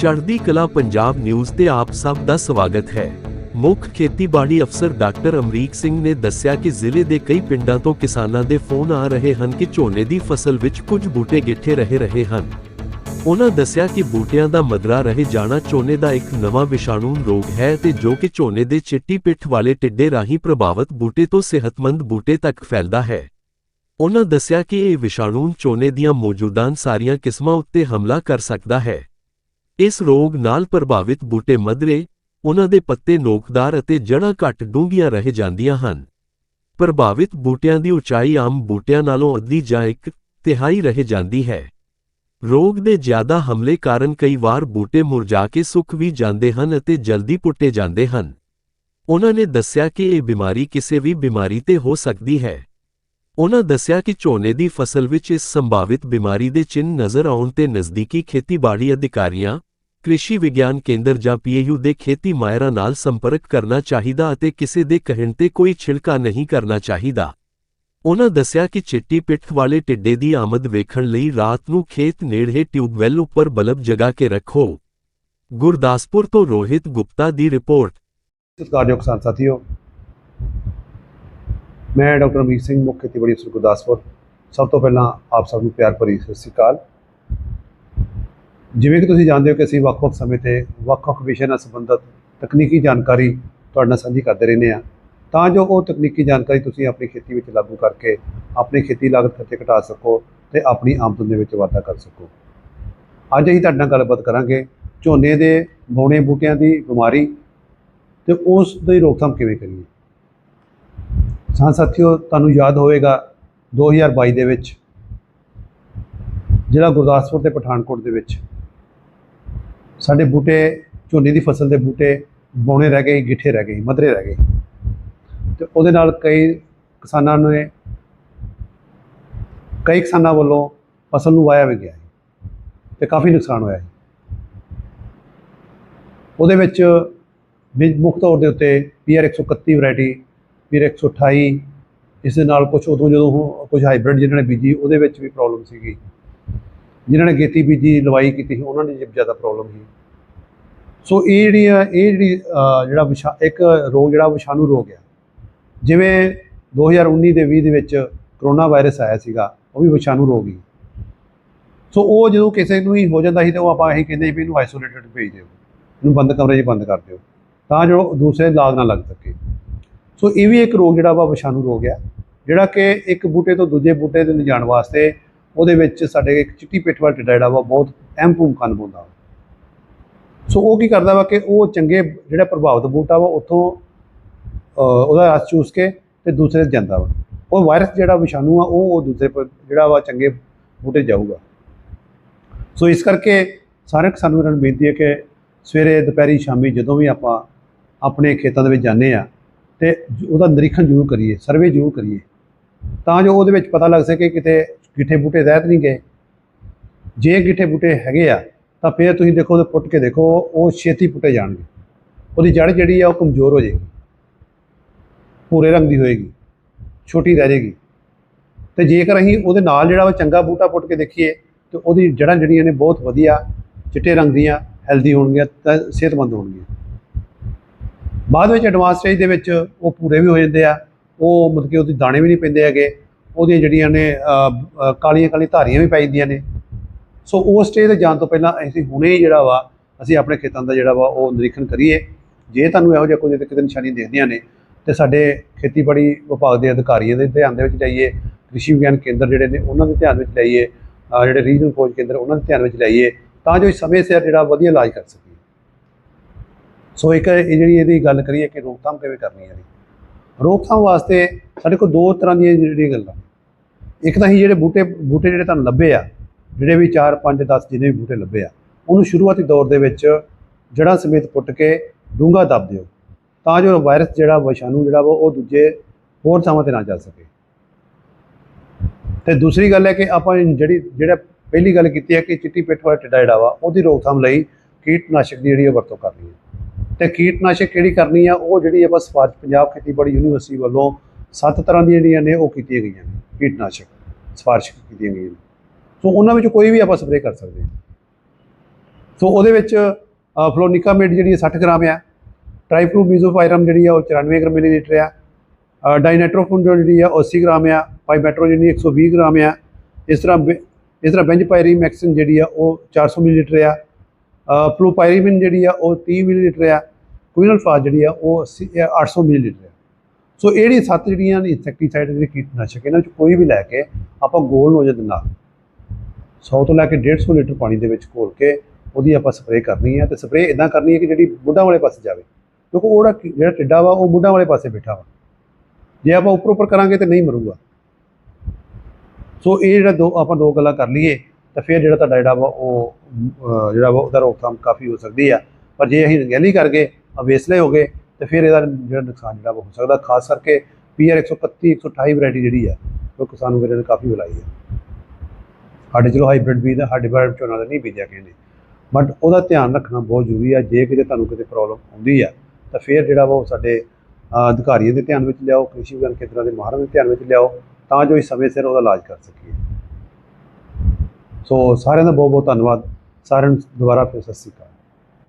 ਚੜ੍ਹਦੀ ਕਲਾ ਪੰਜਾਬ ਨਿਊਜ਼ ਤੇ ਆਪ ਸਭ ਦਾ ਸਵਾਗਤ ਹੈ। ਮੁੱਖ ਖੇਤੀਬਾੜੀ ਅਫਸਰ ਡਾਕਟਰ ਅਮਰੀਕ ਸਿੰਘ ਨੇ ਦੱਸਿਆ ਕਿ ਜ਼ਿਲ੍ਹੇ ਦੇ ਕਈ ਪਿੰਡਾਂ ਤੋਂ ਕਿਸਾਨਾਂ ਦੇ ਫੋਨ ਆ ਰਹੇ ਹਨ ਕਿ ਝੋਨੇ ਦੀ ਫਸਲ ਵਿੱਚ ਕੁਝ ਬੂਟੇ ਗਿੱਠੇ ਰਹੇ ਰਹੇ ਹਨ। ਉਹਨਾਂ ਦੱਸਿਆ ਕਿ ਬੂਟਿਆਂ ਦਾ ਮਦਰਾ ਰਹੇ ਜਾਣਾ ਝੋਨੇ ਦਾ ਇੱਕ ਨਵਾਂ ਵਿਸ਼ਾਣੂ ਰੋਗ ਹੈ ਤੇ ਜੋ ਕਿ ਝੋਨੇ ਦੇ ਚਿੱਟੀ ਪਿੱਠ ਵਾਲੇ ਟਿੱਡੇ ਰਾਹੀਂ ਪ੍ਰਭਾਵਿਤ ਬੂਟੇ ਤੋਂ ਸਿਹਤਮੰਦ ਬੂਟੇ ਤੱਕ ਫੈਲਦਾ ਹੈ। ਉਹਨਾਂ ਦੱਸਿਆ ਕਿ ਇਹ ਵਿਸ਼ਾਣੂ ਝੋਨੇ ਦੀਆਂ ਮੌਜੂਦਾਨ ਸਾਰੀਆਂ ਕਿਸਮਾਂ ਉੱਤੇ ਹਮਲਾ ਕਰ ਸਕਦਾ ਹੈ। ਇਸ ਰੋਗ ਨਾਲ ਪ੍ਰਭਾਵਿਤ ਬੂਟੇ ਮਧਰੇ, ਉਹਨਾਂ ਦੇ ਪੱਤੇ ਨੋਕਦਾਰ ਅਤੇ ਜੜ੍ਹਾਂ ਘੱਟ ਡੂੰਘੀਆਂ ਰਹਿ ਜਾਂਦੀਆਂ ਹਨ। ਪ੍ਰਭਾਵਿਤ ਬੂਟਿਆਂ ਦੀ ਉਚਾਈ ਆਮ ਬੂਟਿਆਂ ਨਾਲੋਂ ਅੱਧੀ ਜਾਂ ਇੱਕ ਤਿਹਾਈ ਰਹਿ ਜਾਂਦੀ ਹੈ। ਰੋਗ ਦੇ ਜ਼ਿਆਦਾ ਹਮਲੇ ਕਾਰਨ ਕਈ ਵਾਰ ਬੂਟੇ ਮੁਰਝਾ ਕੇ ਸੁੱਕ ਵੀ ਜਾਂਦੇ ਹਨ ਅਤੇ ਜਲਦੀ ਪੁੱਟੇ ਜਾਂਦੇ ਹਨ। ਉਹਨਾਂ ਨੇ ਦੱਸਿਆ ਕਿ ਇਹ ਬਿਮਾਰੀ ਕਿਸੇ ਵੀ ਬਿਮਾਰੀ ਤੇ ਹੋ ਸਕਦੀ ਹੈ। ਉਹਨਾਂ ਦੱਸਿਆ ਕਿ ਝੋਨੇ ਦੀ ਫਸਲ ਵਿੱਚ ਇਸ ਸੰਭਾਵਿਤ ਬਿਮਾਰੀ ਦੇ ਚਿੰਨ੍ਹ ਨਜ਼ਰ ਆਉਣ ਤੇ ਨਜ਼ਦੀਕੀ ਖੇਤੀਬਾੜੀ ਅਧਿਕਾਰੀਆਂ ਕ੍ਰਿਸ਼ੀ ਵਿਗਿਆਨ ਕੇਂਦਰ ਜਾਂ ਪੀਏਯੂ ਦੇ ਖੇਤੀ ਮਾਹਿਰਾਂ ਨਾਲ ਸੰਪਰਕ ਕਰਨਾ ਚਾਹੀਦਾ ਅਤੇ ਕਿਸੇ ਦੇ ਕਹਿਣ ਤੇ ਕੋਈ ਛਿੜਕਾ ਨਹੀਂ ਕਰਨਾ ਚਾਹੀਦਾ। ਉਹਨਾਂ ਦੱਸਿਆ ਕਿ ਚਿੱਟੀ ਪਿੱਠ ਵਾਲੇ ਟਿੱਡੇ ਦੀ ਆਮਦ ਵੇਖਣ ਲਈ ਰਾਤ ਨੂੰ ਖੇਤ ਨੇੜੇ ਟਿਊਬਵੈੱਲ ਉੱਪਰ ਬਲਬ ਜਗਾ ਕੇ ਰੱਖੋ। ਗੁਰਦਾਸਪੁਰ ਤੋਂ ਰੋਹਿਤ ਗੁਪਤਾ ਦੀ ਰਿਪੋਰਟ। ਸਤਿਕਾਰਯੋਗ ਕਿਸਾਨ ਸਾਥੀਓ, ਮੈਂ ਡਾਕਟਰ ਅਮੀਰ ਸਿੰਘ, ਮੁੱਖ ਖੇਤੀਬਾੜੀ ਅਫਸਰ ਗੁਰਦਾਸਪੁਰ। ਸਭ ਤੋਂ ਪਹਿਲਾਂ ਆਪ ਸਭ ਨੂੰ ਪਿਆਰ ਭਰੀ ਸਤਿ ਸ੍ਰੀ ਅਕਾਲ। ਜਿਵੇਂ ਕਿ ਤੁਸੀਂ ਜਾਣਦੇ ਹੋ ਕਿ ਅਸੀਂ ਵੱਖ-ਵੱਖ ਸਮੇਂ ਤੇ ਵੱਖ-ਵੱਖ ਵਿਸ਼ੇ ਨਾਲ ਸੰਬੰਧਿਤ ਤਕਨੀਕੀ ਜਾਣਕਾਰੀ ਤੁਹਾਡੇ ਨਾਲ ਸਾਂਝੀ ਕਰਦੇ ਰਹਿੰਦੇ ਹਾਂ। ਤਾਂ ਜੋ ਉਹ ਤਕਨੀਕੀ ਜਾਣਕਾਰੀ ਤੁਸੀਂ ਆਪਣੀ ਖੇਤੀ ਵਿੱਚ ਲਾਗੂ ਕਰਕੇ ਆਪਣੀ ਖੇਤੀ ਲਾਗਤ ਖਰਚੇ ਘਟਾ ਸਕੋ ਤੇ ਆਪਣੀ ਆਮਦਨ ਦੇ ਵਿੱਚ ਵਾਧਾ ਕਰ ਸਕੋ। ਅੱਜ ਅਸੀਂ ਤੁਹਾਡੇ ਨਾਲ ਗੱਲਬਾਤ ਕਰਾਂਗੇ ਝੋਨੇ ਦੇ ਬੌਣੇ ਬੂਟਿਆਂ ਦੀ ਬਿਮਾਰੀ ਤੇ ਉਸ ਦੀ ਰੋਕਥਾਮ ਕਿਵੇਂ ਕਰੀਏ। ਸਾਂ ਸਾਥੀਓ, ਤੁਹਾਨੂੰ ਯਾਦ ਹੋਵੇਗਾ 2022 ਦੇ ਵਿੱਚ ਜਿਹੜਾ ਗੁਰਦਾਸਪੁਰ ਤੇ ਪਠਾਨਕੋਟ ਦੇ ਵਿੱਚ ਸਾਡੇ ਬੂਟੇ, ਝੋਨੇ ਦੀ ਫਸਲ ਦੇ ਬੂਟੇ ਬੌਣੇ ਰਹਿ ਗਏ, ਗਿੱਠੇ ਰਹਿ ਗਏ, ਮਧਰੇ ਰਹਿ ਗਏ। ਤੇ ਉਹਦੇ ਨਾਲ ਕਈ ਕਿਸਾਨਾਂ ਨੇ, ਕਈ ਕਿਸਾਨਾਂ ਵੱਲੋਂ ਫਸਲ ਨੂੰ ਵਾਇਆ ਵੀ ਗਿਆ ਹੈ ਤੇ ਕਾਫੀ ਨੁਕਸਾਨ ਹੋਇਆ ਉਹਦੇ ਵਿੱਚ ਵੀ ਮੁੱਖ ਤੌਰ ਦੇ ਉੱਤੇ ਪੀਆਰ 131 ਵੈਰਾਈਟੀ, ਪੀਆਰ 128 ਇਸ ਦੇ ਨਾਲ ਕੁਝ ਉਦੋਂ ਜਦੋਂ ਉਹ ਕੁਝ ਹਾਈਬ੍ਰਿਡ ਜਿਹਨਾਂ ਨੇ ਬੀਜੀ, ਉਹਦੇ ਵਿੱਚ ਵੀ ਪ੍ਰੋਬਲਮ ਸੀਗੀ। ਜਿਨ੍ਹਾਂ ਨੇ ਖੇਤੀ ਬੀਜੀ ਲਵਾਈ ਕੀਤੀ ਸੀ, ਉਹਨਾਂ ਦੀ ਜ਼ਿਆਦਾ ਪ੍ਰੋਬਲਮ ਸੀ। ਸੋ ਇਹ ਜਿਹੜੀ ਇਹ ਜਿਹੜੀ ਜਿਹੜਾ ਵਿਸ਼ਾ, ਇੱਕ ਰੋਗ ਜਿਹੜਾ ਵਿਸ਼ਾਣੂ ਰੋਗ ਆ। ਜਿਵੇਂ 2019 ਦੇ 20 ਦੇ ਵਿੱਚ ਕਰੋਨਾ ਵਾਇਰਸ ਆਇਆ ਸੀਗਾ, ਉਹ ਵੀ ਵਿਸ਼ਾਣੂ ਰੋਗ ਹੀ ਸੋ ਉਹ ਜਦੋਂ ਕਿਸੇ ਨੂੰ ਹੀ ਹੋ ਜਾਂਦਾ ਸੀ, ਤਾਂ ਉਹ ਆਪਾਂ ਇਹੀ ਕਹਿੰਦੇ ਵੀ ਇਹਨੂੰ ਆਈਸੋਲੇਟਡ ਭੇਜ ਦਿਓ। ਇਹਨੂੰ ਬੰਦ ਕਮਰੇ 'ਚ ਬੰਦ ਕਰ ਦਿਓ। ਤਾਂ ਜੋ ਦੂਸਰੇ ਲਾਗ ਨਾ ਲੱਗ ਸਕੇ। ਸੋ ਇਹ ਵੀ ਇੱਕ ਰੋਗ ਜਿਹੜਾ ਵਾ ਵਿਸ਼ਾਣੂ ਰੋਗ ਆ, ਜਿਹੜਾ ਕਿ ਇੱਕ ਬੂਟੇ ਤੋਂ ਦੂਜੇ ਬੂਟੇ ਤੇ ਲਿਜਾਣ ਵਾਸਤੇ ਉਹਦੇ ਵਿੱਚ ਸਾਡੇ ਇੱਕ ਚਿੱਟੀ ਪਿੱਠ ਵਾਲਾ ਟਿੱਡਾ ਜਿਹੜਾ ਵਾ, ਬਹੁਤ ਅਹਿਮ ਭੂਮਿਕਾ ਨਿਭਾਉਂਦਾ ਵਾ। ਸੋ ਉਹ ਕੀ ਕਰਦਾ ਵਾ ਕਿ ਉਹ ਚੰਗੇ ਜਿਹੜਾ ਪ੍ਰਭਾਵਿਤ ਬੂਟਾ ਵਾ, ਉੱਥੋਂ ਉਹਦਾ ਰਸ ਚੂਸ ਕੇ ਤੇ ਦੂਸਰੇ 'ਚ ਜਾਂਦਾ ਵਾ। ਉਹ ਵਾਇਰਸ ਜਿਹੜਾ ਵਿਸ਼ਾਣੂ ਆ, ਉਹ ਉਹ ਦੂਸਰੇ ਜਿਹੜਾ ਵਾ ਚੰਗੇ ਬੂਟੇ ਜਾਊਗਾ। ਸੋ ਇਸ ਕਰਕੇ ਸਾਰੇ ਕਿਸਾਨਾਂ ਨੂੰ ਬੇਨਤੀ ਹੈ ਕਿ ਸਵੇਰੇ, ਦੁਪਹਿਰੀ, ਸ਼ਾਮੀ ਜਦੋਂ ਵੀ ਆਪਾਂ ਆਪਣੇ ਖੇਤਾਂ ਦੇ ਵਿੱਚ ਜਾਂਦੇ ਆ ਤੇ ਉਹਦਾ ਨਿਰੀਖਣ ਜ਼ਰੂਰ ਕਰੀਏ, ਸਰਵੇ ਜ਼ਰੂਰ ਕਰੀਏ। ਤਾਂ ਜੋ ਉਹਦੇ ਵਿੱਚ ਪਤਾ ਲੱਗ ਸਕੇ ਕਿਤੇ ਗਿੱਠੇ ਬੂਟੇ ਰਹਿਤ ਨਹੀਂ ਗਏ। ਜੇ ਗਿੱਠੇ ਬੂਟੇ ਹੈਗੇ ਆ, ਤਾਂ ਫਿਰ ਤੁਸੀਂ ਦੇਖੋ, ਉਹਦੇ ਪੁੱਟ ਕੇ ਦੇਖੋ, ਉਹ ਛੇਤੀ ਪੁੱਟੇ ਜਾਣਗੇ। ਉਹਦੀ ਜੜ ਜਿਹੜੀ ਆ, ਉਹ ਕਮਜ਼ੋਰ ਹੋ ਜਾਏਗੀ। ਭੂਰੇ ਰੰਗ ਦੀ ਹੋਏਗੀ, ਛੋਟੀ ਰਹਿ ਜਾਏਗੀ। ਤੇ ਜੇਕਰ ਅਸੀਂ ਉਹਦੇ ਨਾਲ ਜਿਹੜਾ ਉਹ ਚੰਗਾ ਬੂਟਾ ਪੁੱਟ ਕੇ ਦੇਖੀਏ, ਤੇ ਉਹਦੀ ਜੜ੍ਹਾਂ ਜਿਹੜੀਆਂ ਨੇ ਬਹੁਤ ਵਧੀਆ, ਚਿੱਟੇ ਰੰਗ ਦੀਆਂ, ਹੈਲਦੀ ਹੋਣਗੀਆਂ, ਤਾਂ ਸਿਹਤਮੰਦ ਹੋਣਗੀਆਂ। ਬਾਅਦ ਵਿੱਚ ਐਡਵਾਂਸ ਸਟੇਜ ਦੇ ਵਿੱਚ ਉਹ ਪੂਰੇ ਵੀ ਹੋ ਜਾਂਦੇ ਆ, ਉਹ ਮਤਲਬ ਕਿ ਉਹਦੇ ਦਾਣੇ ਵੀ ਨਹੀਂ ਪੈਂਦੇ ਹੈਗੇ। ਉਹਦੀਆਂ ਜਿਹੜੀਆਂ ਨੇ ਕਾਲੀਆਂ ਕਾਲੀਆਂ ਧਾਰੀਆਂ ਵੀ ਪੈ ਜਾਂਦੀਆਂ ਨੇ। ਸੋ ਉਸ ਸਟੇਜ ਤੇ ਜਾਣ ਤੋਂ ਪਹਿਲਾਂ ਅਸੀਂ ਹੁਣੇ ਹੀ ਜਿਹੜਾ ਵਾ, ਅਸੀਂ ਆਪਣੇ ਖੇਤਾਂ ਦਾ ਜਿਹੜਾ ਵਾ, ਉਹ ਨਿਰੀਖਣ ਕਰੀਏ। ਜੇ ਤੁਹਾਨੂੰ ਇਹੋ ਜਿਹਾ ਕੋਈ ਕਿਤੇ ਨਿਸ਼ਾਨੀ ਦਿਖਦੀਆਂ ਨੇ, ਤੇ ਸਾਡੇ ਖੇਤੀਬਾੜੀ ਵਿਭਾਗ ਦੇ ਅਧਿਕਾਰੀਆਂ ਦੇ ਧਿਆਨ ਦੇ ਵਿੱਚ ਲਿਆਈਏ ਕ੍ਰਿਸ਼ੀ ਵਿਗਿਆਨ ਕੇਂਦਰ ਜਿਹੜੇ ਨੇ, ਉਹਨਾਂ ਦੇ ਧਿਆਨ ਵਿੱਚ ਲਿਆਈਏ ਜਿਹੜੇ ਰੀਜਨਲ ਖੋਜ ਕੇਂਦਰ, ਉਹਨਾਂ ਦੇ ਧਿਆਨ ਵਿੱਚ ਲਿਆਈਏ ਤਾਂ ਜੋ ਸਮੇਂ ਸਿਰ ਜਿਹੜਾ ਵਧੀਆ ਇਲਾਜ ਕਰ ਸਕੀਏ। ਸੋ ਇੱਕ ਇਹ ਜਿਹੜੀ ਇਹਦੀ ਗੱਲ ਕਰੀਏ ਕਿ ਰੋਕਥਾਮ ਕਿਵੇਂ ਕਰਨੀ ਹੈ ਇਹਦੀ। ਰੋਕਥਾਮ ਵਾਸਤੇ ਸਾਡੇ ਕੋਲ ਦੋ ਤਰ੍ਹਾਂ ਦੀਆਂ ਜਿਹੜੀਆਂ ਗੱਲਾਂ। ਇੱਕ ਤਾਂ ਹੀ ਜਿਹੜੇ ਬੂਟੇ ਬੂਟੇ ਜਿਹੜੇ ਤੁਹਾਨੂੰ ਲੱਭੇ ਆ, ਜਿਹੜੇ ਵੀ 4 5 10 ਜਿੰਨੇ ਵੀ ਬੂਟੇ ਲੱਭੇ ਆ, ਉਹਨੂੰ ਸ਼ੁਰੂਆਤੀ ਦੌਰ ਦੇ ਵਿੱਚ ਜੜ੍ਹਾਂ ਸਮੇਤ ਪੁੱਟ ਕੇ ਡੂੰਘਾ ਦੱਬ ਦਿਓ, ਤਾਂ ਜੋ ਵਾਇਰਸ ਜਿਹੜਾ ਵਿਸ਼ਾਣੂ ਜਿਹੜਾ ਵਾ, ਉਹ ਦੂਜੇ ਹੋਰ ਥਾਵਾਂ ਤੇ ਨਾ ਜਾ ਸਕੇ। ਤੇ ਦੂਸਰੀ ਗੱਲ ਹੈ ਕਿ ਆਪਾਂ ਜਿਹੜੀ, ਜਿਹੜਾ ਪਹਿਲੀ ਗੱਲ ਕੀਤੀ ਹੈ ਕਿ ਚਿੱਟੀ ਪਿੱਠ ਵਾਲਾ ਟਿੱਡਾ ਜਿਹੜਾ ਵਾ, ਉਹਦੀ ਰੋਕਥਾਮ ਲਈ ਕੀਟਨਾਸ਼ਕ ਦੀ ਜਿਹੜੀ ਉਹ ਵਰਤੋਂ ਕਰਨੀ ਹੈ। ਤੇ ਕੀਟਨਾਸ਼ਕ ਕਿਹੜੀ ਕਰਨੀ ਆ? ਉਹ ਜਿਹੜੀ ਆਪਾਂ ਸਫਾਰਸ਼ ਪੰਜਾਬ ਖੇਤੀਬਾੜੀ ਯੂਨੀਵਰਸਿਟੀ ਵੱਲੋਂ ਸੱਤ ਤਰ੍ਹਾਂ ਦੀਆਂ ਜਿਹੜੀਆਂ ਨੇ, ਉਹ ਕੀਤੀਆਂ ਗਈਆਂ ਨੇ। ਕੀਟਨਾਸ਼ਕ ਸਿਫਾਰਿਸ਼ ਕੀਤੀਆਂ ਗਈਆਂ। ਨੇ ਸੋ ਉਹਨਾਂ ਵਿੱਚ ਕੋਈ ਵੀ ਆਪਾਂ ਸਪਰੇਅ ਕਰ ਸਕਦੇ ਹਾਂ। ਸੋ ਉਹਦੇ ਵਿੱਚ ਫਲੋਨਿਕਾਮੇਡ ਜਿਹੜੀ ਹੈ 60 ਗ੍ਰਾਮ ਆ ਟ੍ਰਾਈਫਲੂਮੀਜ਼ੋਪਾਇਰਮ ਜਿਹੜੀ ਆ ਉਹ 94 ਗ੍ਰਾਮ ਮਿਲੀਲੀਟਰ ਆ ਡਾਈਨੈਟ੍ਰੋਫੋਨ ਜਿਹੜੀ ਆ ਉਹ 80 ਗ੍ਰਾਮ ਆ ਪਾਈਮੈਟਰੋਜਨ 120 ਗ੍ਰਾਮ ਆ ਇਸ ਤਰ੍ਹਾਂ ਬੈ- ਇਸ ਤਰ੍ਹਾਂ ਬੈਂਜਪਾਇਰੀਮੈਕਸਿਨ ਜਿਹੜੀ ਆ ਉਹ 400 ਮਿਲੀਲੀਟਰ ਆ ਫਲੂਪਾਇਰੀਮਿਨ ਜਿਹੜੀ ਆ ਉਹ 30 ਮਿਲੀਲੀਟਰ ਆ ਕੁਇਨਲਫਾਸ ਜਿਹੜੀ ਆ ਉਹ 80 ਅ, 800 ਮਿਲੀਲੀਟਰ ਆ। ਸੋ ਇਹ ਸੱਤ ਜਿਹੜੀਆਂ ਇਨਸੈਕਟੀਸਾਈਡ ਜਿਹੜੇ ਕੀਟਨਾਸ਼ਕ, ਇਹਨਾਂ ਚ ਕੋਈ ਵੀ ਲੈ ਕੇ ਆਪਾਂ ਗੋਲ ਨੋਜ਼ਲ ਦੇ ਨਾਲ 100 ਤੋਂ ਲੈ ਕੇ 150 ਲੀਟਰ ਪਾਣੀ ਦੇ ਵਿੱਚ ਘੋਲ ਕੇ ਉਹਦੀ ਆਪਾਂ ਸਪਰੇਅ ਕਰਨੀ ਹੈ ਤੇ ਸਪਰੇਅ ਇਦਾਂ ਕਰਨੀ ਹੈ ਕਿ ਜਿਹੜੀ ਮੁੱਢਾਂ ਵਾਲੇ ਪਾਸੇ ਜਾਵੇ। ਕਿਉਂਕਿ ਉਹਦਾ ਜਿਹੜਾ ਟਿੱਡਾ ਵਾ, ਉਹ ਮੁੱਢਾਂ ਵਾਲੇ ਪਾਸੇ ਬੈਠਾ ਵਾ। ਜੇ ਆਪਾਂ ਉੱਪਰ ਉੱਪਰ ਕਰਾਂਗੇ ਤੇ ਨਹੀਂ ਮਰੂਗਾ। ਸੋ ਇਹ ਜਿਹੜਾ ਦੋ, ਆਪਾਂ ਦੋ ਗੱਲਾਂ ਕਰ ਲਈਏ, ਤਾਂ ਫਿਰ ਜਿਹੜਾ ਤੁਹਾਡਾ ਜਿਹੜਾ ਵਾ ਉਹ ਜਿਹੜਾ ਵਾ ਉਹਦਾ ਰੋਕਥਾਮ ਕਾਫੀ ਹੋ ਸਕਦੀ ਆ। ਪਰ ਜੇ ਅਸੀਂ ਗੈਲੀ ਕਰ ਗਏ, ਅਵੇਸਲੇ ਹੋ ਗਏ ਤੇ ਫਿਰ ਇਹਦਾ ਜਿਹੜਾ ਨੁਕਸਾਨ ਜਿਹੜਾ ਵਾ ਹੋ ਸਕਦਾ, ਖਾਸ ਕਰਕੇ ਪੀਆਰ 131 128 ਵੈਰਾਈਟੀ ਜਿਹੜੀ ਆ ਉਹ ਕਿਸਾਨ ਵੀਰਾਂ ਨੇ ਕਾਫੀ ਬੁਲਾਈ ਹੈ। ਸਾਡੇ ਚਲੋ ਹਾਈਬ੍ਰਿਡ ਬੀਜ ਦਾ ਸਾਡੇ ਬਾਰੇ ਝੋਨਾ ਦਾ ਨਹੀਂ ਬੀਜਿਆ ਕਹਿੰਦੇ ਬਟ ਉਹਦਾ ਧਿਆਨ ਰੱਖਣਾ ਬਹੁਤ ਜ਼ਰੂਰੀ ਆ ਜੇ ਕਿਤੇ ਤੁਹਾਨੂੰ ਕਿਤੇ ਪ੍ਰੋਬਲਮ ਆਉਂਦੀ ਆ, ਤਾਂ ਫਿਰ ਜਿਹੜਾ ਵਾ ਉਹ ਸਾਡੇ ਅਧਿਕਾਰੀਆਂ ਦੇ ਧਿਆਨ ਵਿੱਚ ਲਿਆਓ, ਕ੍ਰਿਸ਼ੀ ਵਿਗਿਆਨ ਖੇਤਰਾਂ ਦੇ ਮਾਹਰਾਂ ਦੇ ਧਿਆਨ ਵਿੱਚ ਲਿਆਓ, ਤਾਂ ਜੋ ਇਸ ਸਮੇਂ ਸਿਰ ਉਹਦਾ ਇਲਾਜ ਕਰ ਸਕੀਏ। ਸੋ ਸਾਰਿਆਂ ਦਾ ਬਹੁਤ ਬਹੁਤ ਧੰਨਵਾਦ। ਸਾਰਿਆਂ ਨੂੰ ਦੁਬਾਰਾ ਫਿਰ ਸਤਿ ਸ਼੍ਰੀ ਅਕਾਲ।